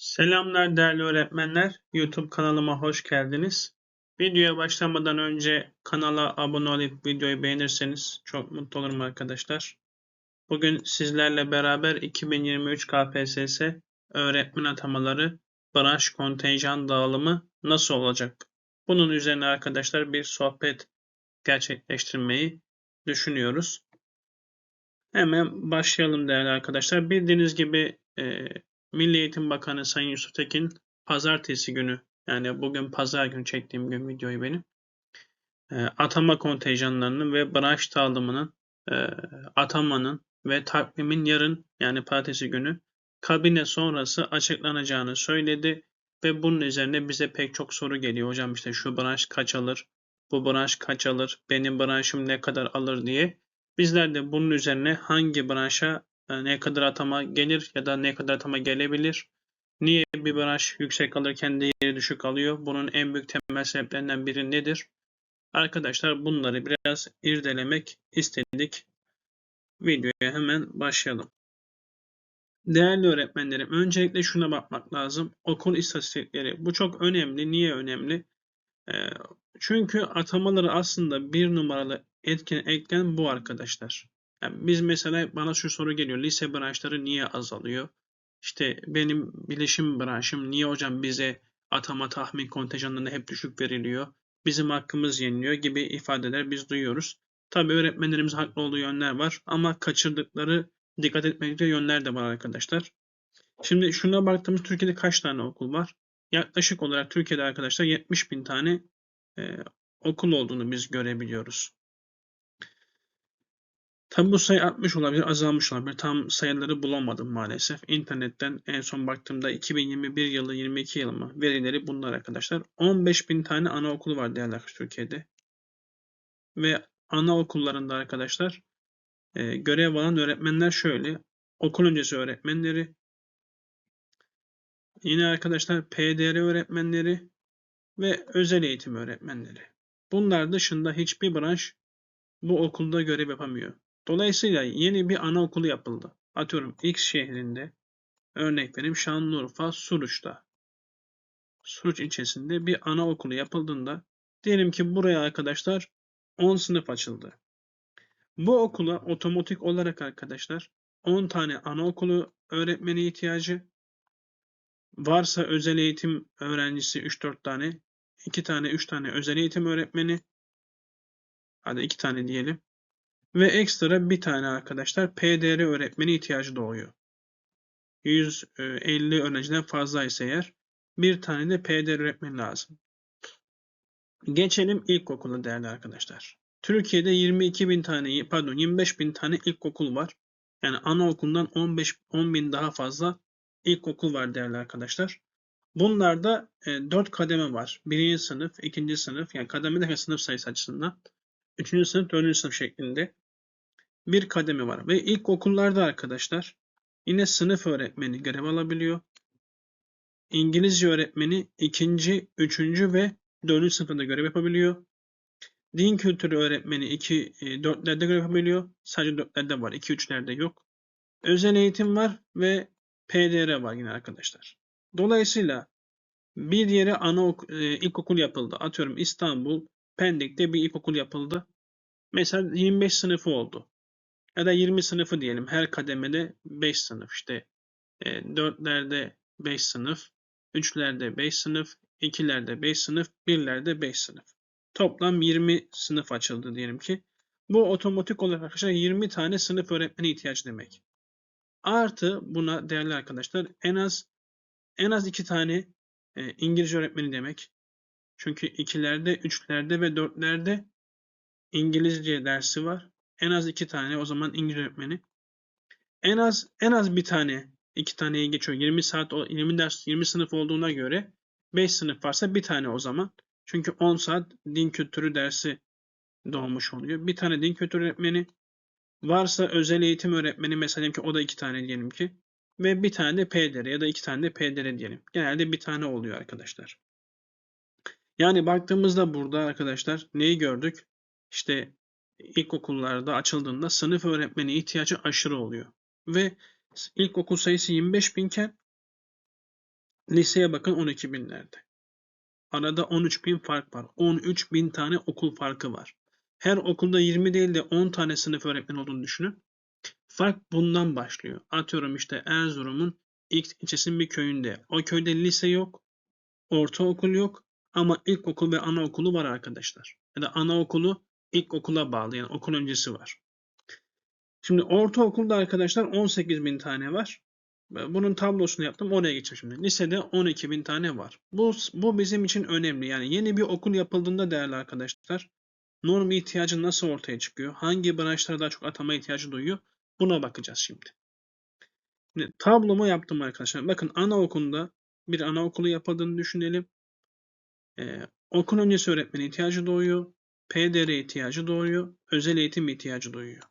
Selamlar değerli öğretmenler. YouTube kanalıma hoş geldiniz. Videoya başlamadan önce kanala abone olup videoyu beğenirseniz çok mutlu olurum arkadaşlar. Bugün sizlerle beraber 2023 KPSS öğretmen atamaları branş kontenjan dağılımı nasıl olacak? Bunun üzerine arkadaşlar bir sohbet gerçekleştirmeyi düşünüyoruz. Hemen başlayalım değerli arkadaşlar. Bildiğiniz gibi Milli Eğitim Bakanı Sayın Yusuf Tekin pazartesi günü yani bugün pazar günü çektiğim gün videoyu benim e, atama kontenjanlarının ve branş dağılımının e, atamanın ve takvimin yarın yani pazartesi günü kabine sonrası açıklanacağını söyledi ve bunun üzerine bize pek çok soru geliyor. Hocam işte şu branş kaç alır, bu branş kaç alır, benim branşım ne kadar alır diye. Bizler de bunun üzerine hangi branşa ne kadar atama gelir ya da ne kadar atama gelebilir? Niye bir branş yüksek alırken diğeri düşük alıyor? Bunun en büyük temel sebeplerinden biri nedir? Arkadaşlar bunları biraz irdelemek istedik. Videoya hemen başlayalım. Değerli öğretmenlerim, öncelikle şuna bakmak lazım. Okul istatistikleri. Bu çok önemli. Niye önemli? E, çünkü atamaları aslında bir numaralı etken eklen bu arkadaşlar. Yani biz mesela bana şu soru geliyor. Lise branşları niye azalıyor? İşte benim bilişim branşım niye hocam bize atama tahmin kontenjanlarında hep düşük veriliyor? Bizim hakkımız yeniliyor gibi ifadeler biz duyuyoruz. Tabii öğretmenlerimiz haklı olduğu yönler var ama kaçırdıkları dikkat etmekte yönler de var arkadaşlar. Şimdi şuna baktığımız Türkiye'de kaç tane okul var? Yaklaşık olarak Türkiye'de arkadaşlar 70 bin tane e, okul olduğunu biz görebiliyoruz. Tabi bu sayı artmış olabilir, azalmış olabilir. Tam sayıları bulamadım maalesef. İnternetten en son baktığımda 2021 yılı, 22 yılı mı? Verileri bunlar arkadaşlar. 15 bin tane anaokulu var değerli arkadaşlar Türkiye'de. Ve anaokullarında arkadaşlar e, görev alan öğretmenler şöyle. Okul öncesi öğretmenleri, yine arkadaşlar PDR öğretmenleri ve özel eğitim öğretmenleri. Bunlar dışında hiçbir branş bu okulda görev yapamıyor. Dolayısıyla yeni bir anaokulu yapıldı. Atıyorum X şehrinde örnek vereyim Şanlıurfa Suruç'ta. Suruç ilçesinde bir anaokulu yapıldığında diyelim ki buraya arkadaşlar 10 sınıf açıldı. Bu okula otomatik olarak arkadaşlar 10 tane anaokulu öğretmeni ihtiyacı varsa özel eğitim öğrencisi 3-4 tane 2 tane 3 tane özel eğitim öğretmeni hadi 2 tane diyelim ve ekstra bir tane arkadaşlar PDR öğretmeni ihtiyacı doğuyor. 150 öğrenciden fazla ise eğer bir tane de PDR öğretmeni lazım. Geçelim ilkokula değerli arkadaşlar. Türkiye'de 22 bin tane pardon 25 bin tane ilkokul var. Yani anaokulundan 15 10 bin daha fazla ilkokul var değerli arkadaşlar. Bunlarda e, 4 kademe var. Birinci sınıf, ikinci sınıf yani kademe sınıf sayısı açısından. Üçüncü sınıf, dördüncü sınıf şeklinde bir kademe var. Ve ilk okullarda arkadaşlar yine sınıf öğretmeni görev alabiliyor. İngilizce öğretmeni ikinci, üçüncü ve dördüncü sınıfında görev yapabiliyor. Din kültürü öğretmeni 2 e, dörtlerde görev yapabiliyor. Sadece dörtlerde var. 2 üçlerde yok. Özel eğitim var ve PDR var yine arkadaşlar. Dolayısıyla bir yere ana e, ilkokul yapıldı. Atıyorum İstanbul, Pendik'te bir ilkokul yapıldı. Mesela 25 sınıfı oldu ya da 20 sınıfı diyelim. Her kademede 5 sınıf işte. E, 4'lerde 5 sınıf, 3'lerde 5 sınıf, 2'lerde 5 sınıf, 1'lerde 5 sınıf. Toplam 20 sınıf açıldı diyelim ki. Bu otomatik olarak arkadaşlar 20 tane sınıf öğretmeni ihtiyaç demek. Artı buna değerli arkadaşlar en az en az 2 tane e, İngilizce öğretmeni demek. Çünkü 2'lerde, 3'lerde ve 4'lerde İngilizce dersi var. En az iki tane o zaman İngilizce öğretmeni. En az en az bir tane iki taneye geçiyor. 20 saat 20 ders 20 sınıf olduğuna göre 5 sınıf varsa bir tane o zaman. Çünkü 10 saat din kültürü dersi doğmuş oluyor. Bir tane din kültürü öğretmeni varsa özel eğitim öğretmeni mesela ki o da iki tane diyelim ki ve bir tane de PDR ya da iki tane de PDR diyelim. Genelde bir tane oluyor arkadaşlar. Yani baktığımızda burada arkadaşlar neyi gördük? İşte ilkokullarda açıldığında sınıf öğretmeni ihtiyacı aşırı oluyor. Ve ilkokul sayısı 25 binken Liseye bakın 12 binlerde. Arada 13 bin fark var. 13 bin tane okul farkı var. Her okulda 20 değil de 10 tane sınıf öğretmeni olduğunu düşünün. Fark bundan başlıyor. Atıyorum işte Erzurum'un X ilçesinin bir köyünde. O köyde lise yok, ortaokul yok ama ilkokul ve anaokulu var arkadaşlar. Ya da anaokulu ilkokula bağlı yani okul öncesi var. Şimdi ortaokulda arkadaşlar 18 bin tane var. Bunun tablosunu yaptım. Oraya geçeceğim şimdi. Lisede 12 bin tane var. Bu, bu bizim için önemli. Yani yeni bir okul yapıldığında değerli arkadaşlar norm ihtiyacı nasıl ortaya çıkıyor? Hangi branşlara daha çok atama ihtiyacı duyuyor? Buna bakacağız şimdi. şimdi tablomu yaptım arkadaşlar. Bakın anaokulunda bir anaokulu yapıldığını düşünelim. Ee, okul öncesi öğretmeni ihtiyacı doğuyor. PDR ihtiyacı doğuyor. Özel eğitim ihtiyacı doğuyor.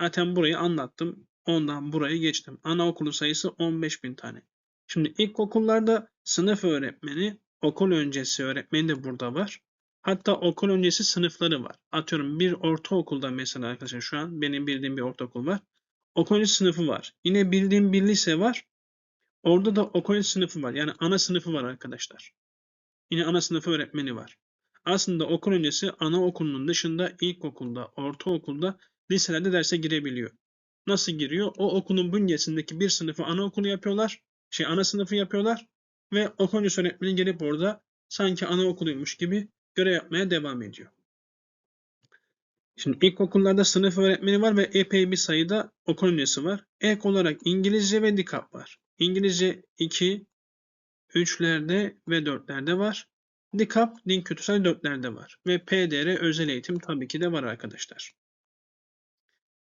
Zaten burayı anlattım. Ondan buraya geçtim. Anaokulu sayısı 15 bin tane. Şimdi ilkokullarda sınıf öğretmeni, okul öncesi öğretmeni de burada var. Hatta okul öncesi sınıfları var. Atıyorum bir ortaokulda mesela arkadaşlar şu an benim bildiğim bir ortaokul var. Okul öncesi sınıfı var. Yine bildiğim bir lise var. Orada da okul öncesi sınıfı var. Yani ana sınıfı var arkadaşlar. Yine ana sınıfı öğretmeni var. Aslında okul öncesi anaokulunun dışında ilkokulda, ortaokulda, liselerde derse girebiliyor. Nasıl giriyor? O okulun bünyesindeki bir sınıfı anaokulu yapıyorlar. Şey ana sınıfı yapıyorlar. Ve okul öncesi öğretmeni gelip orada sanki anaokuluymuş gibi görev yapmaya devam ediyor. Şimdi ilkokullarda sınıf öğretmeni var ve epey bir sayıda okul öncesi var. Ek olarak İngilizce ve dikap var. İngilizce 2, 3'lerde ve 4'lerde var. Dikap, din kültürsel 4'lerde var. Ve PDR özel eğitim tabii ki de var arkadaşlar.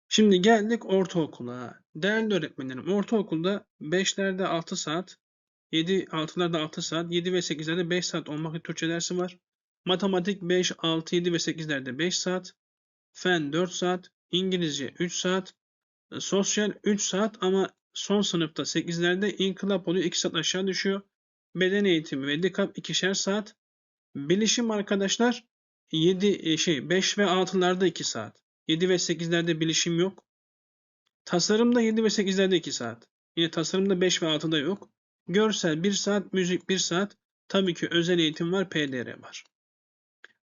Şimdi geldik ortaokula. Değerli öğretmenlerim ortaokulda 5'lerde 6 saat, 7 6'larda 6 saat, 7 ve 8'lerde 5 saat olmak üzere Türkçe dersi var. Matematik 5, 6, 7 ve 8'lerde 5 saat. Fen 4 saat. İngilizce 3 saat. E, sosyal 3 saat ama son sınıfta 8'lerde inkılap oluyor. 2 saat aşağı düşüyor. Beden eğitimi ve dikkat 2'şer saat. Bilişim arkadaşlar 7 e, şey 5 ve 6'larda 2 saat. 7 ve 8'lerde bilişim yok. Tasarımda 7 ve 8'lerde 2 saat. Yine tasarımda 5 ve 6'da yok. Görsel 1 saat, müzik 1 saat. Tabii ki özel eğitim var, PDR var.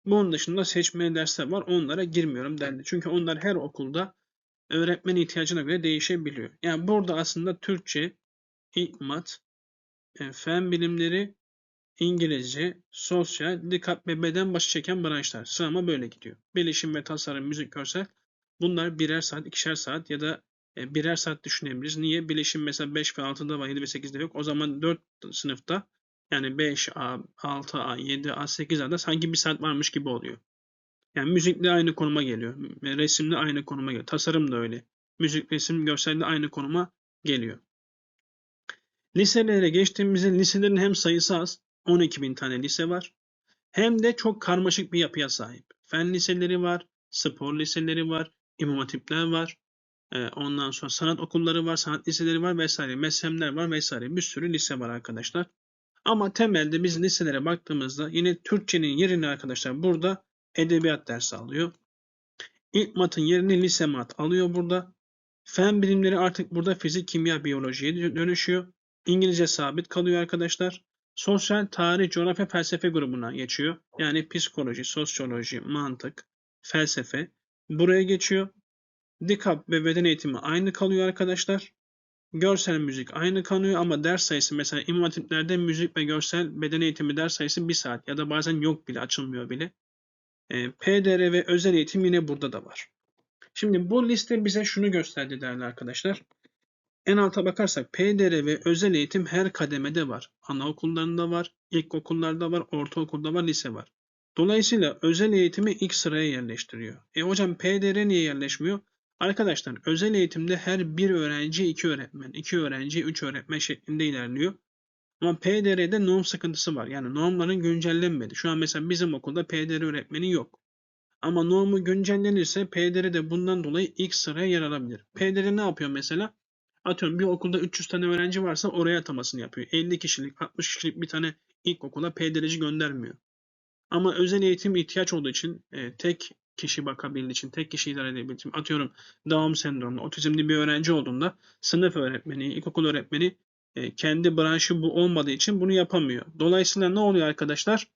Bunun dışında seçmeli dersler var. Onlara girmiyorum derdi. Çünkü onlar her okulda öğretmen ihtiyacına göre değişebiliyor. Yani burada aslında Türkçe, İkmat, e, fen bilimleri, İngilizce, sosyal, dikkat ve beden başı çeken branşlar. Sırama böyle gidiyor. Bilişim ve tasarım, müzik, görsel. Bunlar birer saat, ikişer saat ya da e, birer saat düşünebiliriz. Niye? Bilişim mesela 5 ve 6'da var, 7 ve 8'de yok. O zaman 4 sınıfta yani 5A, 6A, 7A, 8A'da sanki bir saat varmış gibi oluyor. Yani müzikle aynı konuma geliyor. Resimle aynı konuma geliyor. Tasarım da öyle. Müzik, resim, görselde aynı konuma geliyor. Liselere geçtiğimizde liselerin hem sayısı az, 12 bin tane lise var. Hem de çok karmaşık bir yapıya sahip. Fen liseleri var, spor liseleri var, imam hatipler var. Ee, ondan sonra sanat okulları var, sanat liseleri var vesaire. Mezhemler var vesaire. Bir sürü lise var arkadaşlar. Ama temelde biz liselere baktığımızda yine Türkçenin yerini arkadaşlar burada edebiyat dersi alıyor. İlk matın yerini lise mat alıyor burada. Fen bilimleri artık burada fizik, kimya, biyolojiye dönüşüyor. İngilizce sabit kalıyor arkadaşlar. Sosyal tarih, coğrafya, felsefe grubuna geçiyor. Yani psikoloji, sosyoloji, mantık, felsefe buraya geçiyor. Dikkat ve beden eğitimi aynı kalıyor arkadaşlar. Görsel müzik aynı kalıyor ama ders sayısı mesela imam hatiplerde müzik ve görsel beden eğitimi ders sayısı 1 saat ya da bazen yok bile açılmıyor bile. E, PDR ve özel eğitim yine burada da var. Şimdi bu liste bize şunu gösterdi değerli arkadaşlar. En alta bakarsak PDR ve özel eğitim her kademede var. Anaokullarında var, ilkokullarda var, ortaokulda var, lise var. Dolayısıyla özel eğitimi ilk sıraya yerleştiriyor. E hocam PDR niye yerleşmiyor? Arkadaşlar özel eğitimde her bir öğrenci iki öğretmen, iki öğrenci üç öğretmen şeklinde ilerliyor. Ama PDR'de norm sıkıntısı var. Yani normların güncellenmedi. Şu an mesela bizim okulda PDR öğretmeni yok. Ama normu güncellenirse PDR de bundan dolayı ilk sıraya yer alabilir. PDR ne yapıyor mesela? Atıyorum bir okulda 300 tane öğrenci varsa oraya atamasını yapıyor. 50 kişilik, 60 kişilik bir tane ilkokula PDR'ci göndermiyor. Ama özel eğitim ihtiyaç olduğu için e, tek kişi bakabildiği için, tek kişi idare edebildiği için, atıyorum Down sendromlu, otizmli bir öğrenci olduğunda sınıf öğretmeni, ilkokul öğretmeni e, kendi branşı bu olmadığı için bunu yapamıyor. Dolayısıyla ne oluyor arkadaşlar?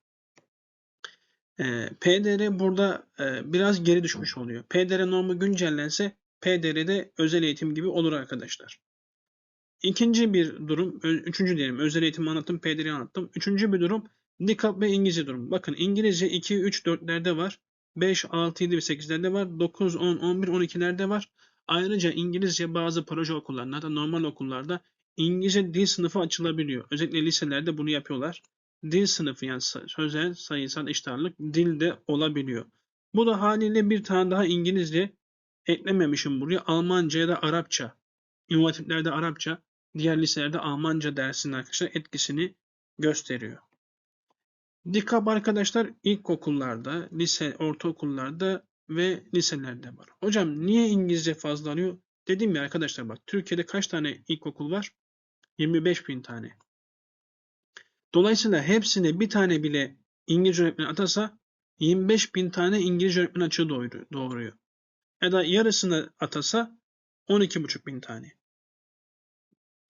E, PDR burada e, biraz geri düşmüş oluyor. PDR normu güncellense PDR'de özel eğitim gibi olur arkadaşlar. İkinci bir durum, üçüncü diyelim özel eğitim anlattım, PDR'yi anlattım. Üçüncü bir durum dikkat ve İngilizce durum. Bakın İngilizce 2, 3, 4'lerde var. 5, 6, 7 ve 8'lerde var. 9, 10, 11, 12'lerde var. Ayrıca İngilizce bazı proje okullarında da normal okullarda İngilizce dil sınıfı açılabiliyor. Özellikle liselerde bunu yapıyorlar. Dil sınıfı yani sözel, sayısal eşit ağırlık dilde olabiliyor. Bu da haliyle bir tane daha İngilizce eklememişim buraya. Almanca ya da Arapça. İnovatiflerde Arapça, diğer liselerde Almanca dersinin arkadaşlar etkisini gösteriyor. Dikkat arkadaşlar ilkokullarda, lise, ortaokullarda ve liselerde var. Hocam niye İngilizce fazla alıyor? Dedim ya arkadaşlar bak Türkiye'de kaç tane ilkokul var? 25 bin tane. Dolayısıyla hepsine bir tane bile İngilizce öğretmeni atasa 25 bin tane İngilizce öğretmen açığı doğuruyor. Ya da yarısını atasa 12,5 bin tane.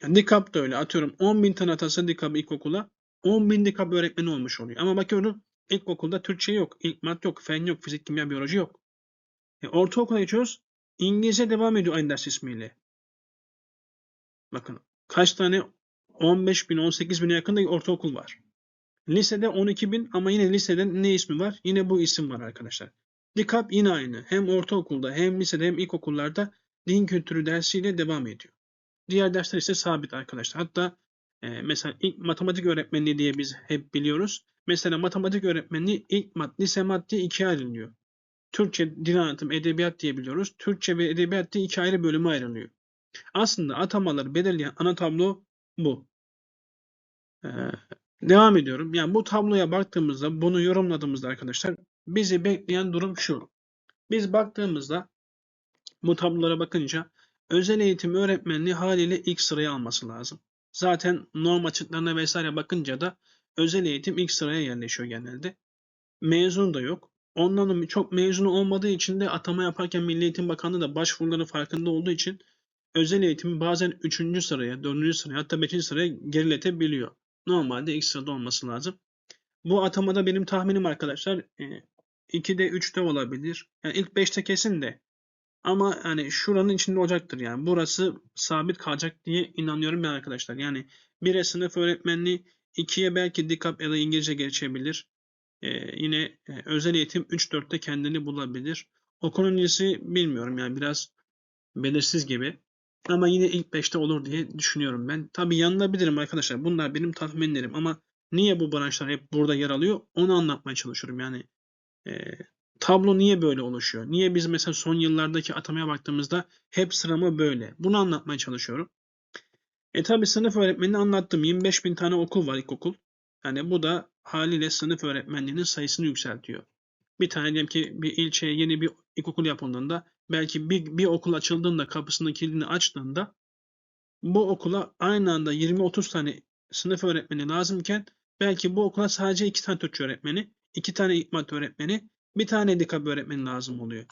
Yani DİKAP da öyle. Atıyorum 10 bin tane atasa DİKAP ilkokula 10 bin DİKAP öğretmeni olmuş oluyor. Ama bakıyorum ilkokulda Türkçe yok, ilk mat yok, fen yok, fizik, kimya, biyoloji yok. E, ortaokula geçiyoruz. İngilizce devam ediyor aynı ders ismiyle. Bakın kaç tane 15 bin, 18 bine yakın da ortaokul var. Lisede 12 bin ama yine lisede ne ismi var? Yine bu isim var arkadaşlar. DİKAP yine aynı. Hem ortaokulda hem lisede hem ilkokullarda din kültürü dersiyle devam ediyor. Diğer dersler ise sabit arkadaşlar. Hatta e, mesela ilk matematik öğretmenliği diye biz hep biliyoruz. Mesela matematik öğretmenliği ilk mat, lise mat diye ikiye ayrılıyor. Türkçe, dil anlatım, edebiyat diye biliyoruz. Türkçe ve edebiyat diye iki ayrı bölüme ayrılıyor. Aslında atamaları belirleyen ana tablo bu. Ee, devam ediyorum. Yani bu tabloya baktığımızda, bunu yorumladığımızda arkadaşlar bizi bekleyen durum şu. Biz baktığımızda bu tablolara bakınca özel eğitim öğretmenliği haliyle ilk sıraya alması lazım. Zaten norm açıklarına vesaire bakınca da özel eğitim ilk sıraya yerleşiyor genelde. Mezun da yok. Onların çok mezunu olmadığı için de atama yaparken Milli Eğitim Bakanlığı da başvuruları farkında olduğu için özel eğitimi bazen 3. sıraya, 4. sıraya hatta 5. sıraya geriletebiliyor. Normalde ilk sırada olması lazım. Bu atamada benim tahminim arkadaşlar 2'de 3'te olabilir. Yani ilk 5'te kesin de ama yani şuranın içinde olacaktır yani. Burası sabit kalacak diye inanıyorum ben arkadaşlar. Yani 1'e sınıf öğretmenliği, 2'ye belki dikkat ya da İngilizce geçebilir. Ee, yine e, özel eğitim 3-4'te kendini bulabilir. Okul öncesi bilmiyorum yani biraz belirsiz gibi. Ama yine ilk 5'te olur diye düşünüyorum ben. Tabi yanılabilirim arkadaşlar. Bunlar benim tahminlerim ama niye bu branşlar hep burada yer alıyor onu anlatmaya çalışıyorum. Yani e, tablo niye böyle oluşuyor? Niye biz mesela son yıllardaki atamaya baktığımızda hep sırama böyle? Bunu anlatmaya çalışıyorum. E tabi sınıf öğretmenini anlattım. 25 bin tane okul var ilkokul. Yani bu da haliyle sınıf öğretmenliğinin sayısını yükseltiyor. Bir tane diyelim ki bir ilçeye yeni bir ilkokul yapıldığında belki bir, bir okul açıldığında kapısının kilidini açtığında bu okula aynı anda 20-30 tane sınıf öğretmeni lazımken belki bu okula sadece 2 tane Türkçe öğretmeni, 2 tane ikmat öğretmeni, bir tane dikab öğretmeni lazım oluyor.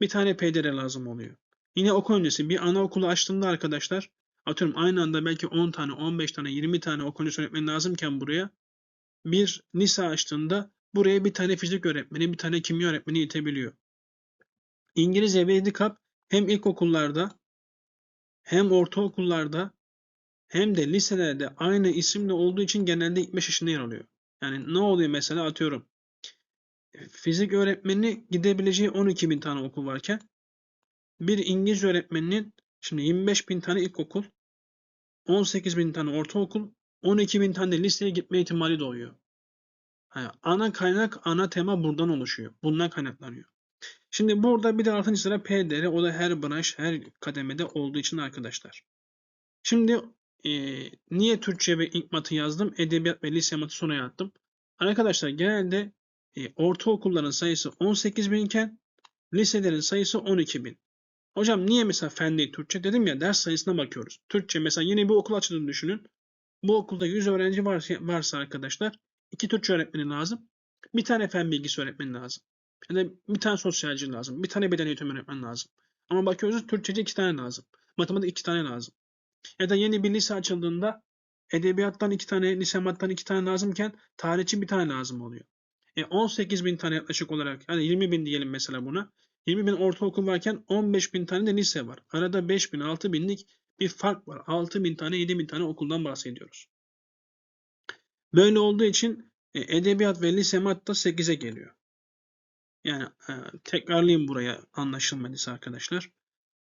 Bir tane PDR lazım oluyor. Yine okul öncesi bir anaokulu açtığında arkadaşlar atıyorum aynı anda belki 10 tane, 15 tane, 20 tane okul öncesi öğretmeni lazımken buraya bir lise açtığında buraya bir tane fizik öğretmeni, bir tane kimya öğretmeni yetebiliyor. İngilizce ve edikap hem ilkokullarda hem ortaokullarda hem de liselerde aynı isimle olduğu için genelde ilk 5 yaşında yer alıyor. Yani ne oluyor mesela atıyorum. Fizik öğretmeni gidebileceği 12 bin tane okul varken bir İngilizce öğretmeninin şimdi 25 bin tane ilkokul, 18 bin tane ortaokul, 12 bin tane liseye gitme ihtimali doğuyor. Yani ana kaynak, ana tema buradan oluşuyor. Bundan kaynaklanıyor. Şimdi burada bir de altıncı sıra PDR. O da her branş, her kademede olduğu için arkadaşlar. Şimdi e, niye Türkçe ve ilk matı yazdım? Edebiyat ve lise matı sonra yattım. Arkadaşlar genelde e, ortaokulların sayısı 18 bin iken liselerin sayısı 12 bin. Hocam niye mesela fen değil Türkçe? Dedim ya ders sayısına bakıyoruz. Türkçe mesela yeni bir okul açıldığını düşünün. Bu okulda 100 öğrenci varsa, varsa arkadaşlar iki Türkçe öğretmeni lazım. Bir tane fen bilgisi öğretmeni lazım. Ya bir tane sosyalci lazım. Bir tane beden eğitimi öğretmen lazım. Ama bakıyoruz Türkçe'de iki tane lazım. Matematik iki tane lazım. Ya da yeni bir lise açıldığında edebiyattan iki tane, lise mattan iki tane lazımken tarih için bir tane lazım oluyor. E 18 bin tane yaklaşık olarak yani 20 bin diyelim mesela buna. 20 bin ortaokul varken 15 bin tane de lise var. Arada 5 bin, 6 binlik bir fark var. 6 bin tane, 7 bin tane okuldan bahsediyoruz. Böyle olduğu için e, edebiyat ve lise mat da 8'e geliyor. Yani e, tekrarlayayım buraya anlaşılmadıysa arkadaşlar.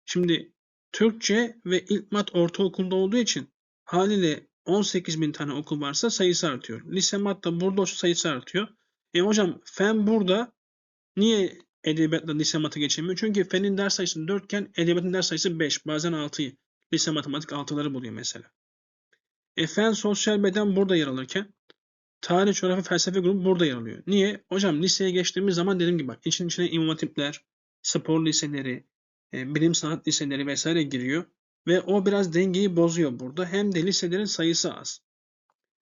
Şimdi Türkçe ve ilk mat ortaokulda olduğu için haliyle 18 bin tane okul varsa sayısı artıyor. Lise mat da burada sayısı artıyor. E hocam fen burada niye edebiyatla lise matı geçemiyor? Çünkü fenin ders sayısı 4 iken edebiyatın ders sayısı 5. Bazen 6'yı. Lise matematik 6'ları buluyor mesela. E fen sosyal beden burada yer alırken tarih, coğrafya, felsefe grubu burada yer alıyor. Niye? Hocam liseye geçtiğimiz zaman dediğim gibi bak için içine imam hatipler, spor liseleri, e, bilim sanat liseleri vesaire giriyor. Ve o biraz dengeyi bozuyor burada. Hem de liselerin sayısı az.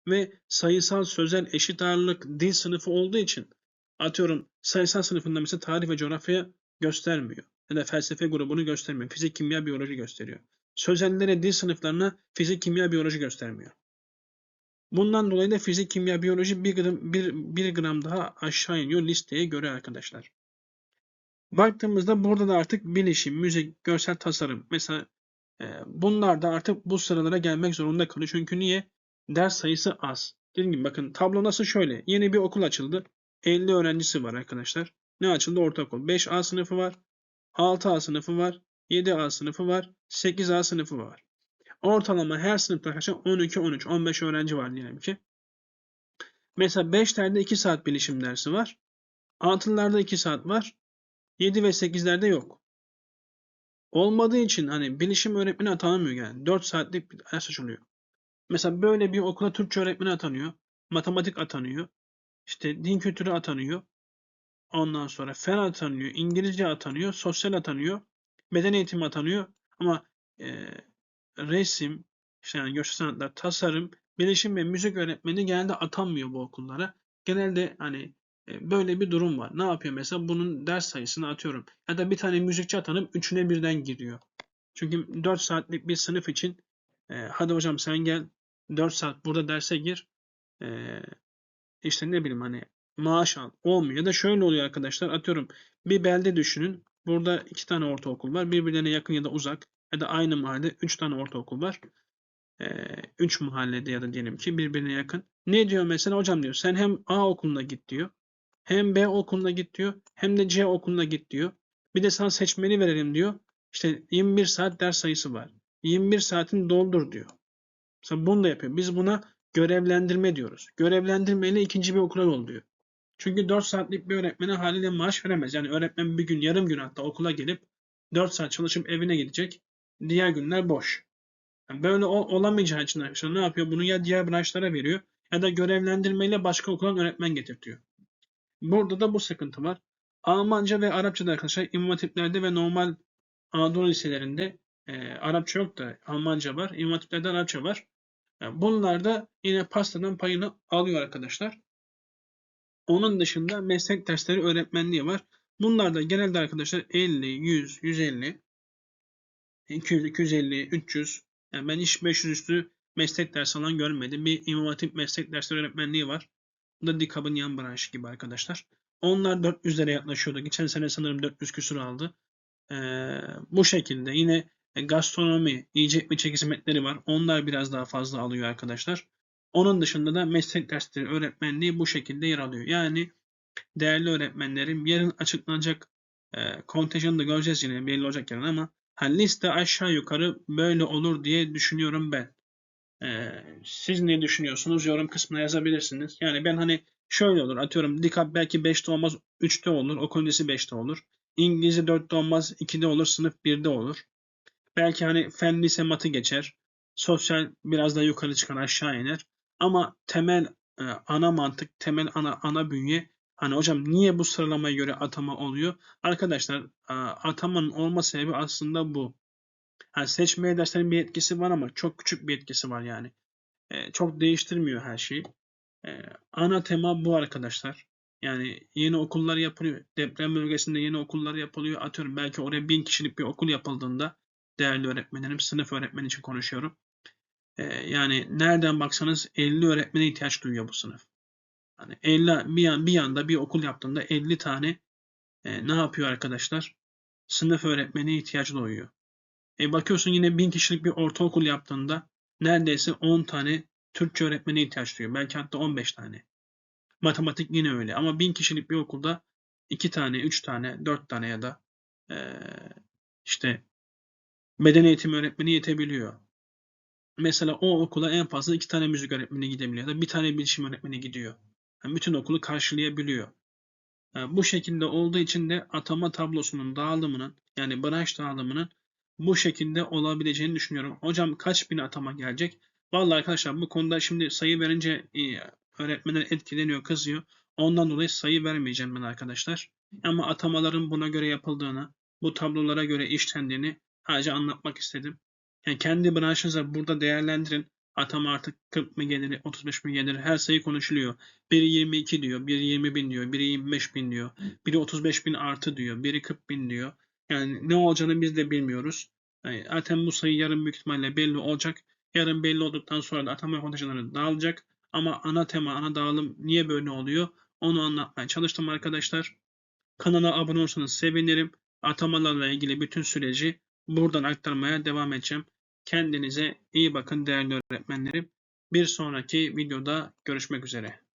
Ve sayısal, sözel, eşit ağırlık, dil sınıfı olduğu için atıyorum sayısal sınıfında mesela tarih ve coğrafya göstermiyor. Ya da felsefe grubunu göstermiyor. Fizik, kimya, biyoloji gösteriyor. Sözellere, dil sınıflarına fizik, kimya, biyoloji göstermiyor. Bundan dolayı da fizik, kimya, biyoloji bir gram, bir, bir gram daha aşağı iniyor listeye göre arkadaşlar. Baktığımızda burada da artık bilişim, müzik, görsel tasarım mesela e, bunlar da artık bu sıralara gelmek zorunda kalıyor. Çünkü niye? Ders sayısı az. Dediğim gibi bakın tablo nasıl şöyle. Yeni bir okul açıldı. 50 öğrencisi var arkadaşlar. Ne açıldı? Ortaokul. 5A sınıfı var. 6A sınıfı var. 7A sınıfı var. 8A sınıfı var. Ortalama her sınıfta arkadaşlar 12, 13, 15 öğrenci var diyelim ki. Mesela 5 tane 2 saat bilişim dersi var. 6'larda 2 saat var. 7 ve 8'lerde yok. Olmadığı için hani bilişim öğretmeni atanamıyor yani. 4 saatlik bir ders açılıyor. Mesela böyle bir okula Türkçe öğretmeni atanıyor. Matematik atanıyor. İşte din kültürü atanıyor. Ondan sonra fen atanıyor. İngilizce atanıyor. Sosyal atanıyor. Beden eğitimi atanıyor. Ama e, resim, işte yani görsel sanatlar, tasarım, bilişim ve müzik öğretmeni genelde atanmıyor bu okullara. Genelde hani böyle bir durum var. Ne yapıyor mesela? Bunun ders sayısını atıyorum. Ya da bir tane müzikçi atanıp üçüne birden giriyor. Çünkü 4 saatlik bir sınıf için e, hadi hocam sen gel 4 saat burada derse gir. E, işte ne bileyim hani maaş al. Olmuyor. Ya da şöyle oluyor arkadaşlar. Atıyorum bir belde düşünün. Burada iki tane ortaokul var. Birbirlerine yakın ya da uzak. Ya da aynı mahallede üç tane ortaokul var. E, üç mahallede ya da diyelim ki birbirine yakın. Ne diyor mesela hocam diyor. Sen hem A okuluna git diyor. Hem B okuluna git diyor. Hem de C okuluna git diyor. Bir de sana seçmeni verelim diyor. İşte 21 saat ders sayısı var. 21 saatin doldur diyor. Mesela bunu da yapıyor. Biz buna görevlendirme diyoruz. Görevlendirmeyle ikinci bir okula yolluyor. Çünkü 4 saatlik bir öğretmene haliyle maaş veremez. Yani öğretmen bir gün yarım gün hatta okula gelip 4 saat çalışıp evine gidecek. Diğer günler boş. Yani böyle olamayacağı için arkadaşlar ne yapıyor? Bunu ya diğer branşlara veriyor ya da görevlendirmeyle başka okula öğretmen getirtiyor. Burada da bu sıkıntı var. Almanca ve Arapça da arkadaşlar İmam ve normal Anadolu liselerinde e, Arapça yok da Almanca var. İmam Arapça var. Yani bunlar da yine pastadan payını alıyor arkadaşlar. Onun dışında meslek dersleri öğretmenliği var. Bunlar da genelde arkadaşlar 50, 100, 150, 200, 250, 300. Yani ben hiç 500 üstü meslek dersi alan görmedim. Bir İmam meslek dersleri öğretmenliği var. Bu da DİKAB'ın yan branşı gibi arkadaşlar. Onlar 400'lere yaklaşıyordu. Geçen sene sanırım 400 küsur aldı. Ee, bu şekilde yine gastronomi, yiyecek ve hizmetleri var. Onlar biraz daha fazla alıyor arkadaşlar. Onun dışında da meslek dersleri öğretmenliği bu şekilde yer alıyor. Yani değerli öğretmenlerim yarın açıklanacak e, kontenjanı da göreceğiz yine belli olacak yarın ama ha, liste aşağı yukarı böyle olur diye düşünüyorum ben. E, siz ne düşünüyorsunuz? Yorum kısmına yazabilirsiniz. Yani ben hani şöyle olur atıyorum dikkat belki 5'te olmaz 3'te olur. Okul lisesi 5'te olur. İngilizce 4'te olmaz 2'de olur. Sınıf 1'de olur. Belki hani fen lise matı geçer. Sosyal biraz daha yukarı çıkar aşağı iner. Ama temel e, ana mantık, temel ana ana bünye hani hocam niye bu sıralamaya göre atama oluyor? Arkadaşlar e, atamanın olma sebebi aslında bu. Yani seçmeye derslerin bir etkisi var ama çok küçük bir etkisi var yani. E, çok değiştirmiyor her şeyi. E, ana tema bu arkadaşlar. Yani yeni okullar yapılıyor. Deprem bölgesinde yeni okullar yapılıyor. Atıyorum belki oraya bin kişilik bir okul yapıldığında değerli öğretmenlerim, sınıf öğretmeni için konuşuyorum. Ee, yani nereden baksanız 50 öğretmene ihtiyaç duyuyor bu sınıf. Hani 50 bir, yan, bir yanda bir okul yaptığında 50 tane e, ne yapıyor arkadaşlar? Sınıf öğretmeni ihtiyacı duyuyor. E bakıyorsun yine 1000 kişilik bir ortaokul yaptığında neredeyse 10 tane Türkçe öğretmeni ihtiyaç duyuyor. Belki hatta 15 tane. Matematik yine öyle. Ama 1000 kişilik bir okulda 2 tane, 3 tane, 4 tane ya da e, işte beden eğitimi öğretmeni yetebiliyor. Mesela o okula en fazla 2 tane müzik öğretmeni gidebiliyor ya da bir tane bilişim öğretmeni gidiyor. Yani bütün okulu karşılayabiliyor. Yani bu şekilde olduğu için de atama tablosunun dağılımının yani branş dağılımının bu şekilde olabileceğini düşünüyorum. Hocam kaç bin atama gelecek? Vallahi arkadaşlar bu konuda şimdi sayı verince e, öğretmenler etkileniyor, kızıyor. Ondan dolayı sayı vermeyeceğim ben arkadaşlar. Ama atamaların buna göre yapıldığını, bu tablolara göre işlendiğini sadece anlatmak istedim. Yani kendi branşınıza burada değerlendirin. Atama artık 40 mı gelir, 35 mi gelir her sayı konuşuluyor. Biri 22 diyor, biri 20 bin diyor, biri 25 bin diyor, biri 35 bin artı diyor, biri 40 bin diyor. Yani ne olacağını biz de bilmiyoruz. Yani zaten bu sayı yarın büyük ihtimalle belli olacak. Yarın belli olduktan sonra da atama kontenjanları dağılacak. Ama ana tema, ana dağılım niye böyle oluyor? Onu anlatmaya çalıştım arkadaşlar. Kanala abone olursanız sevinirim. Atamalarla ilgili bütün süreci buradan aktarmaya devam edeceğim. Kendinize iyi bakın değerli öğretmenlerim. Bir sonraki videoda görüşmek üzere.